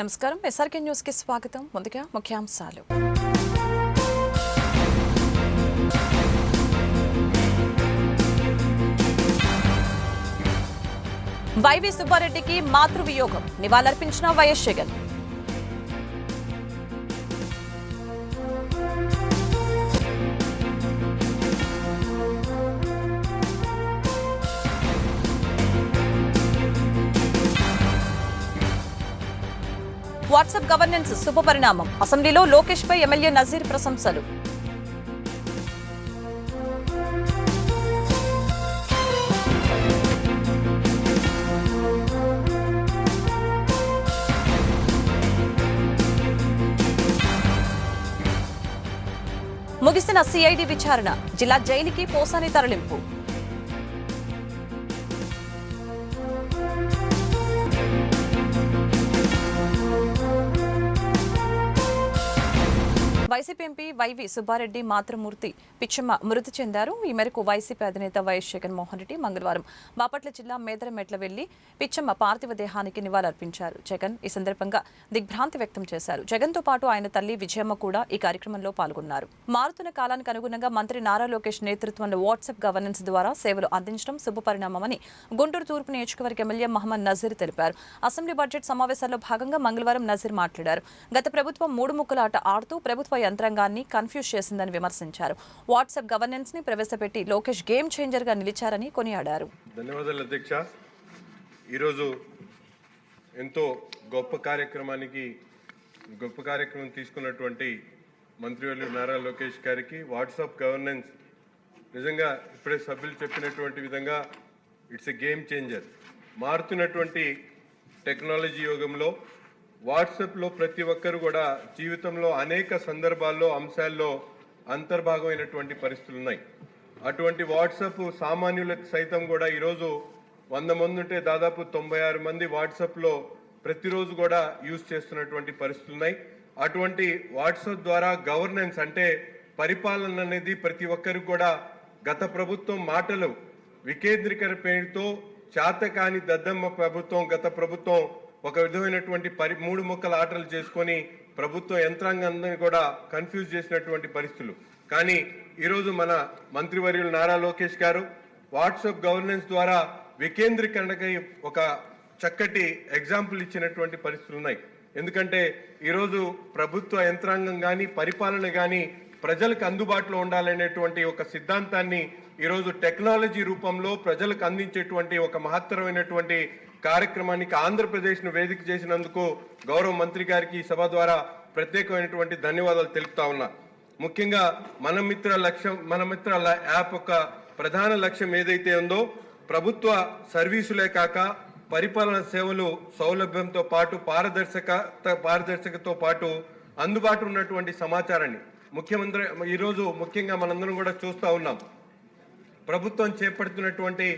నమస్కారం. ఎస్ఆర్కే న్యూస్కి స్వాగతం. ముందుగా ముఖ్యాంశాలు. వైవి సుబ్బారెడ్డికి మాతృవియోగం. నివాళులర్పించిన వైఎస్ జగన్ వాట్సాప్ గవర్నెన్స్ శుభపరిణామం. అసెంబ్లీలో లోకేష్ పై ఎమ్మెల్యే నజీర్ ప్రశంసలు. ముగిసిన సిఐడి విచారణ. జిల్లా జైలుకి పోసాని తరలింపు. వైసీపీ ఎంపీ వైవి సుబ్బారెడ్డి మాతృమూర్తి పిచ్చమ్మ మృతి చెందారు. ఈ మేరకు వైసీపీ అధినేత వైఎస్ జగన్మోహన్ రెడ్డి మంగళవారం బాపట్ల జిల్లా మేదరమెట్ల వెళ్ళి పిచ్చమ్మ పార్థివ దేహానికి నివాళులర్పించారు. జగన్ ఈ సందర్భంగా దిగ్భ్రాంతి వ్యక్తం చేశారు. జగన్తో పాటు ఆయన తల్లి విజయమ్మ కూడా ఈ కార్యక్రమంలో పాల్గొన్నారు. మారుతున్న కాలానికి అనుగుణంగా మంత్రి నారా లోకేష్ నేతృత్వంలో వాట్సాప్ గవర్నెన్స్ ద్వారా సేవలు అందించడం శుభపరిణామమని గుంటూరు తూర్పు నియోజకవర్గ ఎమ్మెల్యే మహమ్మద్ నజీర్ తెలిపారు. అసెంబ్లీ బడ్జెట్ సమావేశాల్లో భాగంగా మంగళవారం నజీర్ మాట్లాడారు. గత ప్రభుత్వం మూడు ముక్కలాట ఆడుతూ ప్రభుత్వ యంత్రాంగాన్ని కన్ఫ్యూజ్ చేసిందని విమర్శించారు. వాట్సాప్ గవర్నెన్స్ని ప్రవేశపెట్టి లోకేష్ గేమ్ చేంజర్గా నిలిచారని కొనియాడారు. ధన్యవాదాలు అధ్యక్ష. ఈరోజు ఎంతో గొప్ప కార్యక్రమానికి గొప్ప కార్యక్రమం తీసుకున్నటువంటి మంత్రివర్యులు నారా లోకేష్ గారికి వాట్సాప్ గవర్నెన్స్ నిజంగా ఇప్పుడే సభ్యులు చెప్పినటువంటి విధంగా ఇట్స్ ఎ గేమ్ చేంజర్. మారుతున్నటువంటి టెక్నాలజీ యుగంలో వాట్సాప్లో ప్రతి ఒక్కరు కూడా జీవితంలో అనేక సందర్భాల్లో అంశాల్లో అంతర్భాగమైనటువంటి పరిస్థితులు ఉన్నాయి. అటువంటి వాట్సాప్ సామాన్యులకు సైతం కూడా ఈరోజు వంద మంది ఉంటే దాదాపు తొంభై ఆరు మంది వాట్సాప్లో ప్రతిరోజు కూడా యూజ్ చేస్తున్నటువంటి పరిస్థితులు ఉన్నాయి. అటువంటి వాట్సాప్ ద్వారా గవర్నెన్స్ అంటే పరిపాలన అనేది ప్రతి ఒక్కరికి కూడా గత ప్రభుత్వం మాటలు వికేంద్రీకరణ పేరుతో చాతకాని దద్దమ్మ ప్రభుత్వం గత ప్రభుత్వం ఒక విధమైనటువంటి పరి మూడు ముక్కల ఆటలు చేసుకొని ప్రభుత్వ యంత్రాంగాన్ని కూడా కన్ఫ్యూజ్ చేసినటువంటి పరిస్థితులు. కానీ ఈరోజు మన మంత్రివర్యులు నారా లోకేష్ గారు వాట్సాప్ గవర్నెన్స్ ద్వారా వికేంద్రీకరణకై ఒక చక్కటి ఎగ్జాంపుల్ ఇచ్చినటువంటి పరిస్థితులు ఉన్నాయి. ఎందుకంటే ఈరోజు ప్రభుత్వ యంత్రాంగం కానీ పరిపాలన కానీ ప్రజలకు అందుబాటులో ఉండాలనేటువంటి ఒక సిద్ధాంతాన్ని ఈరోజు టెక్నాలజీ రూపంలో ప్రజలకు అందించేటువంటి ఒక మహత్తరమైనటువంటి కార్యక్రమానికి ఆంధ్రప్రదేశ్ను వేదిక చేసినందుకు గౌరవ మంత్రి గారికి ఈ సభ ద్వారా ప్రత్యేకమైనటువంటి ధన్యవాదాలు తెలుపుతా ఉన్నా. ముఖ్యంగా మన మిత్ర లక్ష్యం మన మిత్ర యాప్ యొక్క ప్రధాన లక్ష్యం ఏదైతే ఉందో ప్రభుత్వ సర్వీసులే కాక పరిపాలన సేవలు సౌలభ్యంతో పాటు పారదర్శక పారదర్శకతో పాటు అందుబాటు ఉన్నటువంటి సమాచారాన్ని ముఖ్యమంత్రి ఈరోజు ముఖ్యంగా మనందరం కూడా చూస్తూ ఉన్నాం. ప్రభుత్వం చేపడుతున్నటువంటి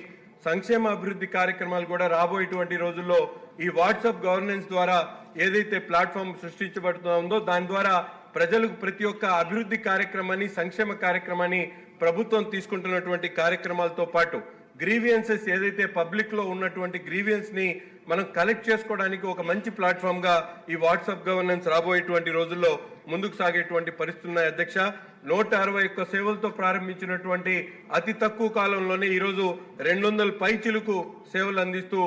సంక్షేమ అభివృద్ధి కార్యక్రమాలు కూడా రాబోయేటువంటి రోజుల్లో ఈ వాట్సాప్ గవర్నెన్స్ ద్వారా ఏదైతే ప్లాట్ఫామ్ సృష్టించబడుతుందో దాని ద్వారా ప్రజలకు ప్రతి ఒక్క అభివృద్ధి కార్యక్రమాన్ని సంక్షేమ కార్యక్రమాన్ని ప్రభుత్వం తీసుకుంటున్నటువంటి కార్యక్రమాలతో పాటు గ్రీవియన్సెస్ ఏదైతే పబ్లిక్లో ఉన్నటువంటి గ్రీవియన్స్ని మనం కలెక్ట్ చేసుకోవడానికి ఒక మంచి ప్లాట్ఫామ్గా ఈ వాట్సాప్ గవర్నెన్స్ రాబోయేటువంటి రోజుల్లో ముందుకు సాగేటువంటి పరిస్థితులు ఉన్నాయి అధ్యక్ష. నూట అరవై ఒక్క సేవలతో ప్రారంభించినటువంటి అతి తక్కువ కాలంలోనే ఈరోజు రెండు వందల పై చిలుకు సేవలు అందిస్తూ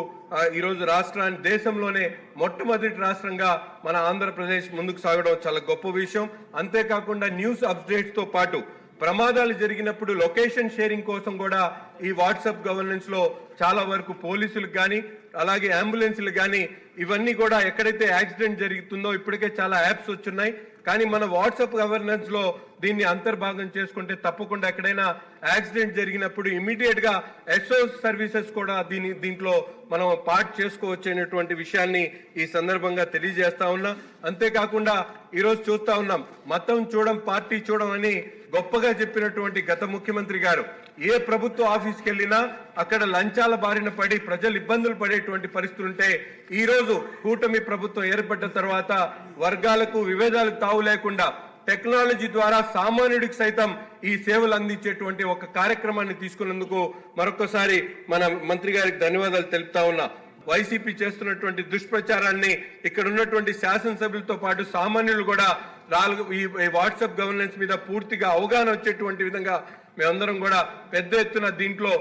ఈరోజు రాష్ట్రాన్ని దేశంలోనే మొట్టమొదటి రాష్ట్రంగా మన ఆంధ్రప్రదేశ్ ముందుకు సాగడం చాలా గొప్ప విషయం. అంతేకాకుండా న్యూస్ అప్డేట్స్తో పాటు ప్రమాదాలు జరిగినప్పుడు లొకేషన్ షేరింగ్ కోసం కూడా ఈ వాట్సాప్ గవర్నెన్స్లో చాలా వరకు పోలీసులకు కానీ అలాగే అంబులెన్స్లు కానీ ఇవన్నీ కూడా ఎక్కడైతే యాక్సిడెంట్ జరుగుతుందో ఇప్పటికే చాలా యాప్స్ వచ్చున్నాయి. కానీ మన వాట్సాప్ గవర్నెన్స్లో దీన్ని అంతర్భాగం చేసుకుంటే తప్పకుండా ఎక్కడైనా యాక్సిడెంట్ జరిగినప్పుడు ఇమీడియట్గా ఎస్ఓ సర్వీసెస్ కూడా దీని దీంట్లో మనం పార్ట్ చేసుకోవచ్చు అనేటువంటి విషయాన్ని ఈ సందర్భంగా తెలియజేస్తా ఉన్నా. అంతేకాకుండా ఈరోజు చూస్తూ ఉన్నాం మతం చూడం పార్టీ చూడం అని గొప్పగా చెప్పినటువంటి గత ముఖ్యమంత్రి గారు ఏ ప్రభుత్వ ఆఫీస్కి వెళ్ళినా అక్కడ లంచాల బారిన పడి ప్రజలు ఇబ్బందులు పడేటువంటి పరిస్థితులుంటే ఈరోజు ఈ రోజు కూటమి ప్రభుత్వం ఏర్పడ్డ తర్వాత వర్గాలకు విభేదాలకు తావు లేకుండా టెక్నాలజీ ద్వారా సామాన్యుడికి సైతం ఈ సేవలు అందించేటువంటి ఒక కార్యక్రమాన్ని తీసుకున్నందుకు మరొకసారి మన మంత్రి గారికి ధన్యవాదాలు తెలుపుతా ఉన్నా. వైసీపీ చేస్తున్నటువంటి దుష్ప్రచారాన్ని ఇక్కడ ఉన్నటువంటి శాసనసభ్యులతో పాటు సామాన్యులు కూడా నాలుగు ఈ వాట్సాప్ గవర్నెన్స్ మీద పూర్తిగా అవగాహన వచ్చేటువంటి విధంగా మేమందరం కూడా పెద్ద ఎత్తున దీంట్లో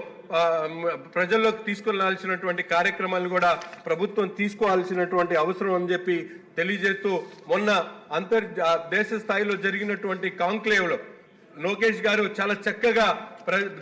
ప్రజల్లోకి తీసుకెళ్ళాల్సినటువంటి కార్యక్రమాలు కూడా ప్రభుత్వం తీసుకోవాల్సినటువంటి అవసరం అని చెప్పి తెలియజేస్తూ మొన్న అంతర్ దేశ స్థాయిలో జరిగినటువంటి కాంక్లేవ్లో లోకేష్ గారు చాలా చక్కగా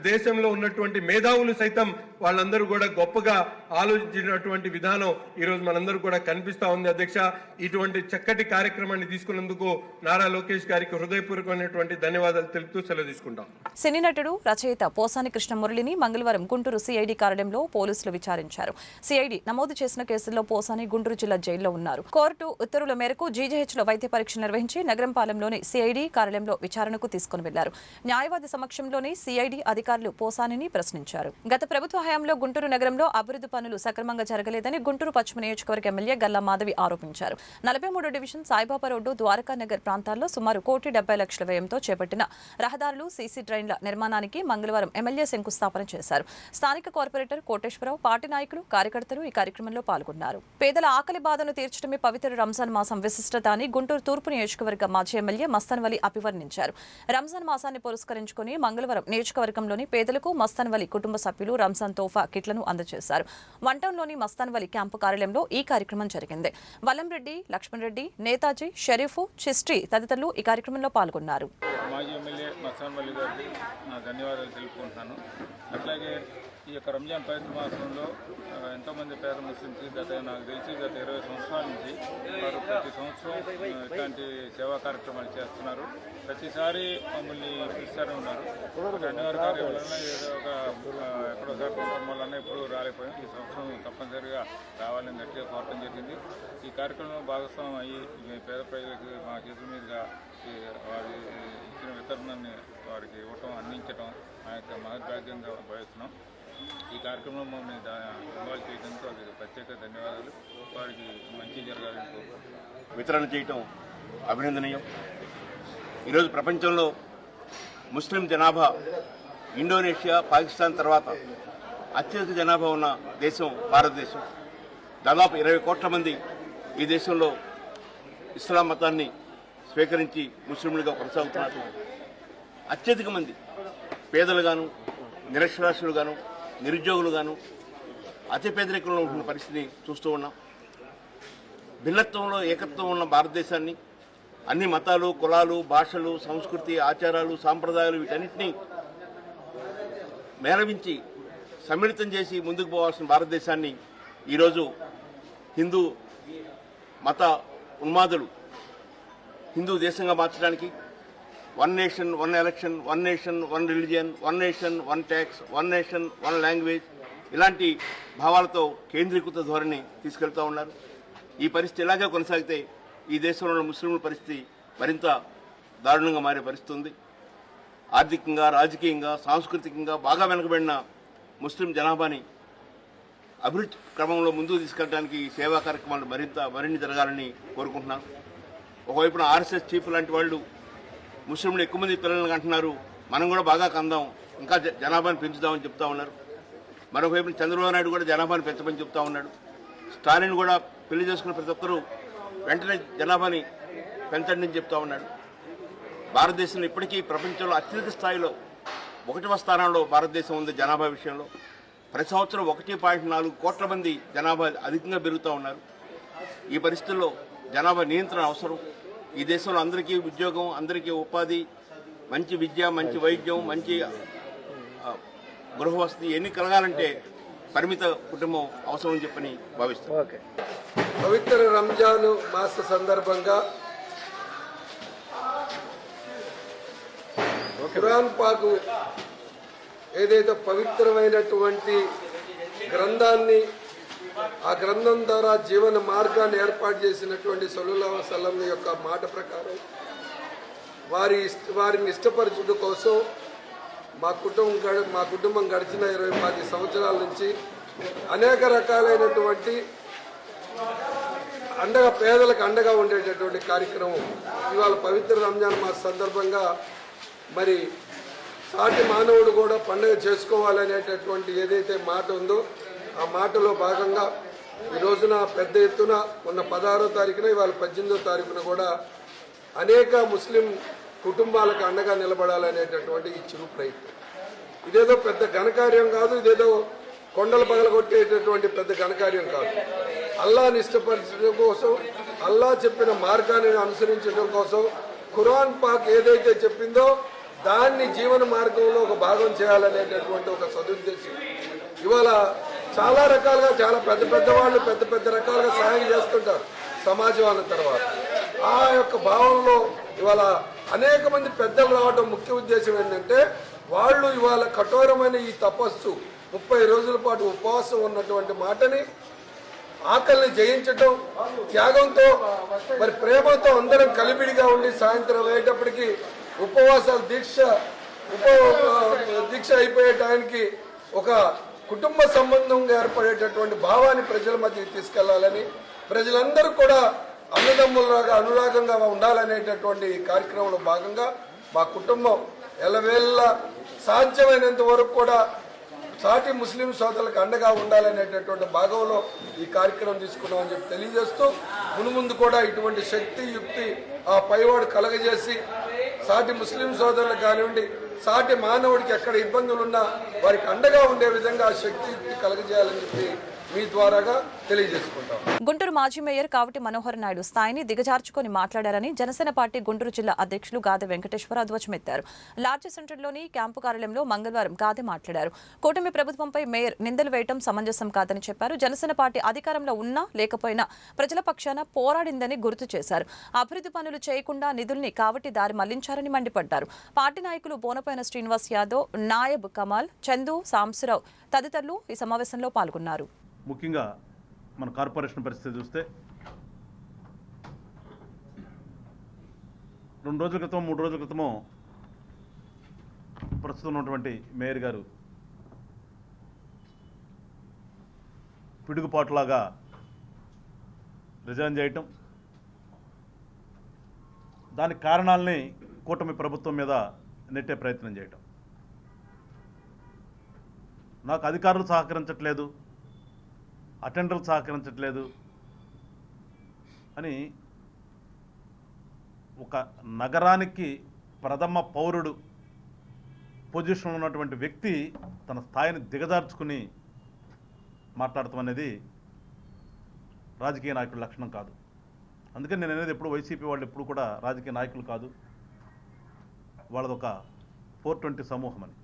దేశంలో ఉన్నటువంటి మేధావులు సైతం వాళ్ళందరూ కూడా గొప్పగా ఆలోచించినటువంటి విధానం ఈరోజు మనందరూ కూడా కనిపిస్తూ ఉంది అధ్యక్ష. ఇటువంటి చక్కటి కార్యక్రమాన్ని తీసుకున్నందుకు నారా లోకేష్ గారికి హృదయపూర్వకమైనటువంటి ధన్యవాదాలు తెలుపుతూ సెలవు తీసుకుంటాం. సినీ నటుడు రచయిత పోసాని కృష్ణ మురళిని మంగళవారం గుంటూరు సిఐడి కార్యాలయంలో పోలీసులు విచారించారు. సిఐడి నమోదు చేసిన కేసుల్లో పోసాని గుంటూరు జిల్లా జైల్లో ఉన్నారు. కోర్టు ఉత్తర్వుల మేరకు జీజీహెచ్లో వైద్య పరీక్ష నిర్వహించి నగరంపాలెంలోని సిఐడి కార్యాలయంలో విచారణకు తీసుకుని వెళ్ళారు. న్యాయవాది సమక్షంలోని సిఐడి అధికారులు పోసానిని ప్రశ్నించారు. గత ప్రభుత్వ హయాంలో గుంటూరు నగరంలో అభివృద్ధి పనులు సక్రమంగా జరగలేదని గుంటూరు పశ్చిమ నియోజకవర్గ ఎమ్మెల్యే గల్లా మాధవి ఆరోపించారు. నలభై మూడు డివిజన్ సాయిబాబా రోడ్డు ద్వారకా నగర్ ప్రాంతాల్లో సుమారు కోటి డెబ్బై లక్షల వ్యయంతో చేపట్టిన రహదారులు సీసీ డ్రైన్ల నిర్మాణానికి మంగళవారం ఎమ్మెల్యే శంకుస్థాపన చేశారు. స్థానిక కార్పొరేటర్ కోటేశ్వరరావు పార్టీ నాయకులు కార్యకర్తలు ఈ కార్యక్రమంలో పాల్గొన్నారు. పేదల ఆకలి బాధను తీర్చడమే పవిత్ర రంజాన్ మాసం విశిష్టత అని గుంటూరు తూర్పు నియోజకవర్గ మాజీ ఎమ్మెల్యే మస్తాన్ వలి అభివర్ణించారు. రంజాన్ మాసాన్ని పురస్కరించుకుని మంగళవారం నియోజకవర్గంలోని పేదలకు మస్తాన్ వలి కుటుంబ సభ్యులు రంజాన్ తోఫా కిట్లను అందజేశారు. వంటంలోని మస్తాన్ వలి క్యాంపు కార్యాలయంలో ఈ కార్యక్రమం జరిగింది. వల్లంరెడ్డి లక్ష్మణ్ రెడ్డి నేతాజీ షరీఫ్ చిస్ట్రీ తదితరులు ఈ కార్యక్రమంలో పాల్గొన్నారు. మాజీ ఎమ్మెల్యే మస్తాన్వల్లి గారికి నా ధన్యవాదాలు తెలుపుకుంటున్నాను. అట్లాగే ఈ యొక్క రంజాన్ పవిత్ర మాసంలో ఎంతోమంది పేద ముస్లింస్కి గత నాకు తెలిసి గత ఇరవై సంవత్సరాల నుంచి వారు ప్రతి సంవత్సరం ఇలాంటి ఇట్లాంటి సేవా కార్యక్రమాలు చేస్తున్నారు. ప్రతిసారి మమ్మల్ని పిలుస్తూనే ఉన్నారు. అన్నగారి కార్యం ఏదో ఒక ఎక్కడో ఎక్కడోసారి వల్ల వలన ఎప్పుడు రాలేకపోయాం ఈ సంవత్సరం తప్పనిసరిగా రావాలని గట్టిగా కోరటం జరిగింది. ఈ కార్యక్రమంలో భాగస్వామ్యం అయ్యి పేద ప్రజలకు మా చేతుల మీదుగా ఈ వారి ఇచ్చిన వితరణని వారికి ఇవ్వటం అందించటం మా యొక్క మహద్భాగ్యంగా భావిస్తున్నాం. ఈ కార్యక్రమంలో మమ్మల్ని ఇన్వాల్వ్ చేయడంతో అది ప్రత్యేక ధన్యవాదాలు. వారికి మంచి జరగాలని వితరణ చేయటం అభినందనీయం. ఈరోజు ప్రపంచంలో ముస్లిం జనాభా ఇండోనేషియా పాకిస్తాన్ తర్వాత అత్యధిక జనాభా ఉన్న దేశం భారతదేశం. దాదాపు ఇరవై కోట్ల మంది ఈ దేశంలో ఇస్లాం మతాన్ని స్వీకరించి ముస్లింలుగా కొనసాగుతున్నారు. అత్యధిక మంది పేదలుగాను నిరక్షరాస్యులుగాను నిరుద్యోగులుగాను అతి పేదరికంలో ఉంటున్న పరిస్థితిని చూస్తూ ఉన్నాం. భిన్నత్వంలో ఏకత్వం ఉన్న భారతదేశాన్ని అన్ని మతాలు కులాలు భాషలు సంస్కృతి ఆచారాలు సాంప్రదాయాలు వీటన్నిటినీ మేళవించి సమ్మిళితం చేసి ముందుకు పోవాల్సిన భారతదేశాన్ని ఈరోజు హిందూ మత ఉన్మాదులు హిందూ దేశంగా మార్చడానికి one nation one election one nation one religion one nation one tax one nation one language ఇలాంటి భావాలతో కేంద్రీకృత ధోరణి తీసుకెళ్తూ ఉన్నారు. ఈ పరిస్థితి ఇలాగే కొనసాగితే ఈ దేశంలో ఉన్న ముస్లింల పరిస్థితి మరింత దారుణంగా మారే పరిస్థితి ఉంది ఆర్థికంగా రాజకీయంగా సాంస్కృతికంగా బాగా వెనుకబడిన ముస్లిం జనాభాని అభివృద్ధి క్రమంలో ముందుకు తీసుకెళ్ళడానికి సేవా కార్యక్రమాలు మరింత మరిన్ని జరగాలని కోరుకుంటున్నాను. ఒకవైపున ఆర్ఎస్ఎస్ చీఫ్ లాంటి వాళ్ళు ముస్లింలు ఎక్కువ మంది పిల్లలను అంటున్నారు. మనం కూడా బాగా కందాం. ఇంకా జనాభాను జనాభాని పెంచుదామని చెప్తా ఉన్నారు. మరోవైపు చంద్రబాబు నాయుడు కూడా జనాభాని పెంచమని చెప్తా ఉన్నాడు. స్టాలిన్ కూడా పెళ్ళి చేసుకున్న ప్రతి ఒక్కరూ వెంటనే జనాభాని పెంచండి అని చెప్తా ఉన్నాడు. భారతదేశంలో ఇప్పటికీ ప్రపంచంలో అత్యధిక స్థాయిలో ఒకటవ స్థానంలో భారతదేశం ఉంది జనాభా విషయంలో. ప్రతి సంవత్సరం ఒకటి పాయింట్ నాలుగు కోట్ల మంది జనాభా అధికంగా పెరుగుతూ ఉన్నారు. ఈ పరిస్థితుల్లో జనాభా నియంత్రణ అవసరం. ఈ దేశంలో అందరికీ ఉద్యోగం అందరికీ ఉపాధి మంచి విద్య మంచి వైద్యం మంచి గృహవసతి ఎన్ని కలగాలంటే పరిమిత కుటుంబం అవసరం అని చెప్పని భావిస్తాను పవిత్ర రంజాన్ మాస సందర్భంగా ఖురాన్ పాకు ఏదైతే పవిత్రమైనటువంటి గ్రంథాన్ని ఆ గ్రంథం ద్వారా జీవన మార్గాన్ని ఏర్పాటు చేసినటువంటి సల్లుల్లా వసల్లం యొక్క మాట ప్రకారం వారి వారిని ఇష్టపరచుడు కోసం మా కుటుంబం గడ మా కుటుంబం గడిచిన ఇరవై పది సంవత్సరాల నుంచి అనేక రకాలైనటువంటి అండగా పేదలకు అండగా ఉండేటటువంటి కార్యక్రమం. ఇవాళ పవిత్ర రంజాన్ మాస సందర్భంగా మరి సాటి మానవుడు కూడా పండుగ చేసుకోవాలనేటటువంటి ఏదైతే మాట ఉందో ఆ మాటలో భాగంగా ఈ రోజున పెద్ద ఎత్తున మొన్న పదహారో తారీఖున ఇవాళ పద్దెనిమిదో తారీఖున కూడా అనేక ముస్లిం కుటుంబాలకు అండగా నిలబడాలనేటటువంటి ఈ చిరు ప్రయత్నం. ఇదేదో పెద్ద ఘనకార్యం కాదు ఇదేదో కొండలు పగలగొట్టేటటువంటి పెద్ద ఘనకార్యం కాదు. అల్లాని ఇష్టపరచడం కోసం అల్లా చెప్పిన మార్గాన్ని అనుసరించడం కోసం ఖురాన్ పాక్ ఏదైతే చెప్పిందో దాన్ని జీవన మార్గంలో ఒక భాగం చేయాలనేటటువంటి ఒక సదుద్దేశం. ఇవాళ చాలా రకాలుగా చాలా పెద్ద పెద్ద వాళ్ళు పెద్ద పెద్ద రకాలుగా సహాయం చేస్తుంటారు సమాజం అన్న తర్వాత. ఆ యొక్క భావంలో ఇవాళ అనేక మంది పెద్దలు రావడం ముఖ్య ఉద్దేశం ఏంటంటే వాళ్ళు ఇవాళ కఠోరమైన ఈ తపస్సు ముప్పై రోజుల పాటు ఉపవాసం ఉన్నటువంటి మాటని ఆకలిని జయించటం త్యాగంతో మరి ప్రేమతో అందరం కలిపిడిగా ఉండి సాయంత్రం అయ్యేటప్పటికి ఉపవాసాలు దీక్ష ఉప దీక్ష అయిపోయే టైంకి ఒక కుటుంబ సంబంధంగా ఏర్పడేటటువంటి భావాన్ని ప్రజల మధ్య తీసుకెళ్ళాలని ప్రజలందరూ కూడా అన్నదమ్ములగా అనురాగంగా ఉండాలనేటటువంటి ఈ కార్యక్రమంలో భాగంగా మా కుటుంబం ఎలవేళ్ళ సాధ్యమైనంత వరకు కూడా సాటి ముస్లిం సోదరులకు అండగా ఉండాలనేటటువంటి భాగంలో ఈ కార్యక్రమం తీసుకున్నామని చెప్పి తెలియజేస్తూ మునుముందు కూడా ఇటువంటి శక్తి యుక్తి ఆ పైవాడు కలగజేసి సాటి ముస్లిం సోదరులకు కానివ్వండి సాటి మానవుడికి ఎక్కడ ఇబ్బందులు ఉన్నా వారికి అండగా ఉండే విధంగా ఆ శక్తి కలగజేయాలని చెప్పి మీ ద్వారాగా తెలియజేసుకుంటాం. గుంటూరు మాజీ మేయర్ కావటి మనోహర్ నాయుడు స్థాయిని దిగజార్చుకొని మాట్లాడారని జనసేన పార్టీ గుంటూరు జిల్లా అధ్యక్షులు గాదె వెంకటేశ్వర ధ్వజమెత్తారు. లార్జ్ సెంటర్లోని క్యాంపు కార్యాలయంలో మంగళవారం గాదె మాట్లాడారు. కూటమి ప్రభుత్వంపై మేయర్ నిందలు వేయటం సమంజసం కాదని చెప్పారు. జనసేన పార్టీ అధికారంలో ఉన్నా లేకపోయినా ప్రజల పక్షాన పోరాడిందని గుర్తు చేశారు. అభివృద్ధి పనులు చేయకుండా నిధుల్ని కావటి దారి మళ్ళించారని మండిపడ్డారు. పార్టీ నాయకులు బోనపైన శ్రీనివాస్ యాదవ్ నాయబ్ కమాల్ చందు సాంబశివరావు తదితరులు ఈ సమావేశంలో పాల్గొన్నారు. ముఖ్యంగా మన కార్పొరేషన్ పరిస్థితి చూస్తే రెండు రోజుల క్రితం మూడు రోజుల క్రితము ప్రస్తుతం ఉన్నటువంటి మేయర్ గారు పిడుగుపాటులాగా రిజైన్ చేయటం దానికి కారణాలని కూటమి ప్రభుత్వం మీద నెట్టే ప్రయత్నం చేయటం. నాకు అధికారులు సహకరించట్లేదు. అటెండర్లు సహకరించట్లేదు అని ఒక నగరానికి ప్రథమ పౌరుడు పొజిషన్ ఉన్నటువంటి వ్యక్తి తన స్థాయిని దిగజార్చుకుని మాట్లాడటం అనేది రాజకీయ నాయకుల లక్షణం కాదు. అందుకని నేను అనేది ఎప్పుడు వైసీపీ వాళ్ళు ఎప్పుడు కూడా రాజకీయ నాయకులు కాదు. వాళ్ళది ఒక ఫోర్ ట్వంటీ సమూహం అని.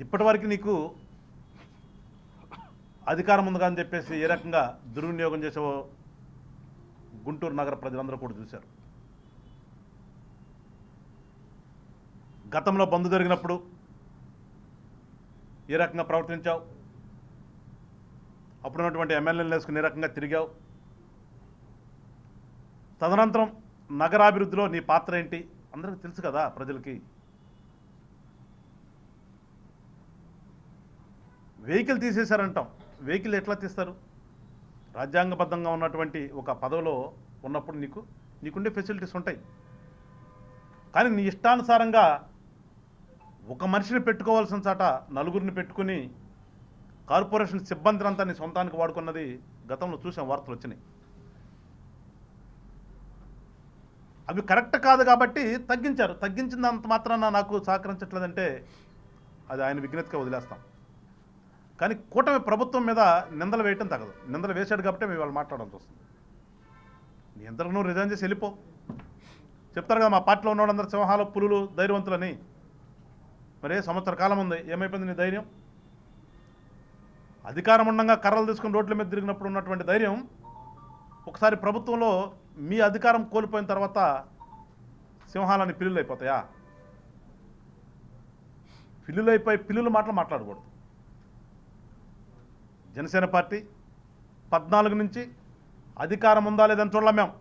ఇప్పటివరకు నీకు అధికారం ఉంది అని చెప్పేసి ఏ రకంగా దుర్వినియోగం చేసావో గుంటూరు నగర ప్రజలందరూ కూడా చూశారు. గతంలో బంద్ జరిగినప్పుడు ఏ రకంగా ప్రవర్తించావు? అప్పుడున్నటువంటి ఎమ్మెల్యేలు వేసుకుని ఏ రకంగా తిరిగావు? తదనంతరం నగరాభివృద్ధిలో నీ పాత్ర ఏంటి? అందరికీ తెలుసు కదా ప్రజలకి. వెహికల్ తీసేశారంటాం. వెహికల్ ఎట్లా తీస్తారు? రాజ్యాంగబద్ధంగా ఉన్నటువంటి ఒక పదవిలో ఉన్నప్పుడు నీకు నీకుండే ఫెసిలిటీస్ ఉంటాయి. కానీ నీ ఇష్టానుసారంగా ఒక మనిషిని పెట్టుకోవాల్సిన చాట నలుగురిని పెట్టుకుని కార్పొరేషన్ సిబ్బందిని అంతా నీ సొంతానికి వాడుకున్నది గతంలో చూసాం వార్తలు వచ్చినాయి. అవి కరెక్ట్ కాదు కాబట్టి తగ్గించారు. తగ్గించినంత మాత్రాన నాకు సహకరించట్లేదంటే అది ఆయన విజ్ఞతగా వదిలేస్తాం. కానీ కూటమి ప్రభుత్వం మీద నిందలు వేయటం తగదు. నిందలు వేశాడు కాబట్టి మేము వాళ్ళు మాట్లాడాల్సి వస్తుంది నీ ఎంతకు నువ్వు రిజైన్ చేసి వెళ్ళిపో. చెప్తారు కదా మా పార్టీలో ఉన్నవాళ్ళందరూ సింహాలు పులులు ధైర్యవంతులని. మరి సంవత్సర కాలం ఉంది ఏమైపోయింది నీ ధైర్యం? అధికారం ఉండగా కర్రలు తీసుకుని రోడ్ల మీద తిరిగినప్పుడు ఉన్నటువంటి ధైర్యం ఒకసారి ప్రభుత్వంలో మీ అధికారం కోల్పోయిన తర్వాత సింహాలని పిల్లులు అయిపోతాయా పిల్లులైపోయి పిల్లుల మాటలు మాట్లాడకూడదు. జనసేన పార్టీ పద్నాలుగు నుంచి అధికారం ఉందా లేదని చూడలేం మేము.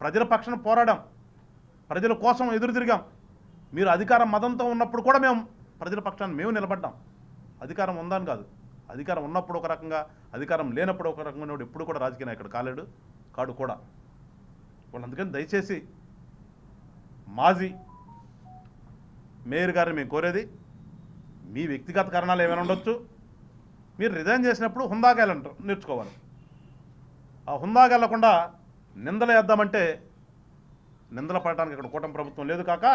ప్రజల పక్షాన పోరాడాం. ప్రజల కోసం ఎదురు తిరిగాం. మీరు అధికారం మదంతో ఉన్నప్పుడు కూడా మేము ప్రజల పక్షాన్ని మేము నిలబడ్డాం. అధికారం ఉందని కాదు. అధికారం ఉన్నప్పుడు ఒక రకంగా అధికారం లేనప్పుడు ఒక రకంగా ఎప్పుడు కూడా రాజకీయ నాయకుడు కాలేడు కాడు కూడా. వాళ్ళు అందుకని దయచేసి మాజీ మేయర్ గారిని మేము కోరేది మీ వ్యక్తిగత కారణాలు ఏమైనా ఉండొచ్చు మీరు రిజైన్ చేసినప్పుడు హుందాగా వెళ్ళంటారు నేర్చుకోవాలి. ఆ హుందాగా వెళ్ళకుండా నిందలు వేద్దామంటే నిందలు పడటానికి ఇక్కడ కూటమి ప్రభుత్వం లేదు కాక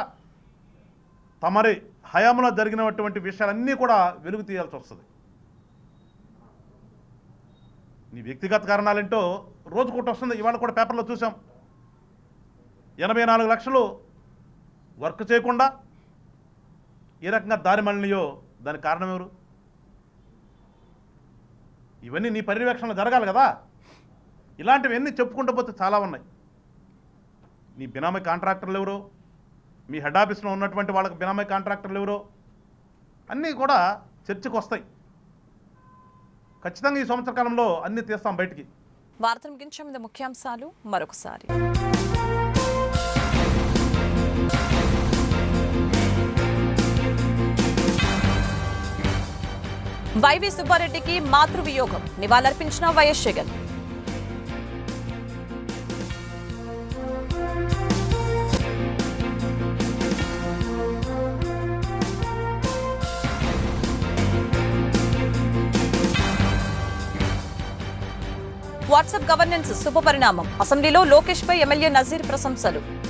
తమరి హయాంలో జరిగినటువంటి విషయాలన్నీ కూడా వెలుగు తీయాల్సి వస్తుంది. నీ వ్యక్తిగత కారణాలేంటో రోజు కూట వస్తుంది. ఇవాళ కూడా పేపర్లో చూసాం ఎనభై నాలుగు లక్షలు వర్క్ చేయకుండా ఏ రకంగా దారి మళ్ళినయో దానికి కారణం ఎవరు? ఇవన్నీ నీ పర్యవేక్షణలో జరగాలి కదా? ఇలాంటివన్నీ చెప్పుకుంటూ పోతే చాలా ఉన్నాయి. నీ బినామీ కాంట్రాక్టర్లు ఎవరు? మీ హెడ్ ఆఫీస్లో ఉన్నటువంటి వాళ్ళకి బినామీ కాంట్రాక్టర్లు ఎవరు? అన్నీ కూడా చర్చకు వస్తాయి. ఖచ్చితంగా ఈ సంవత్సర కాలంలో అన్నీ తీస్తాం బయటికి. వార్త ముగించే ముఖ్యాంశాలు మరొకసారి. వైవి సుబ్బారెడ్డికి మాతృవియోగం. నివాళులర్పించిన వైఎస్ జగన్. వాట్సాప్ గవర్నెన్స్ శుభపరిణామం. అసెంబ్లీలో లోకేష్ పై ఎమ్మెల్యే నజీర్ ప్రశంసలు.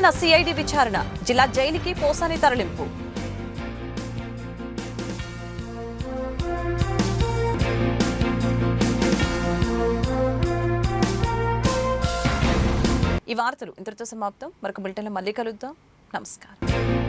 చేసిన సిఐడి విచారణ. జిల్లా జైలుకి పోసాని తరలింపు. ఈ వార్తలు ఇంతటితో సమాప్తం. మరొక బులెటిన్లో మళ్ళీ కలుద్దాం. నమస్కారం.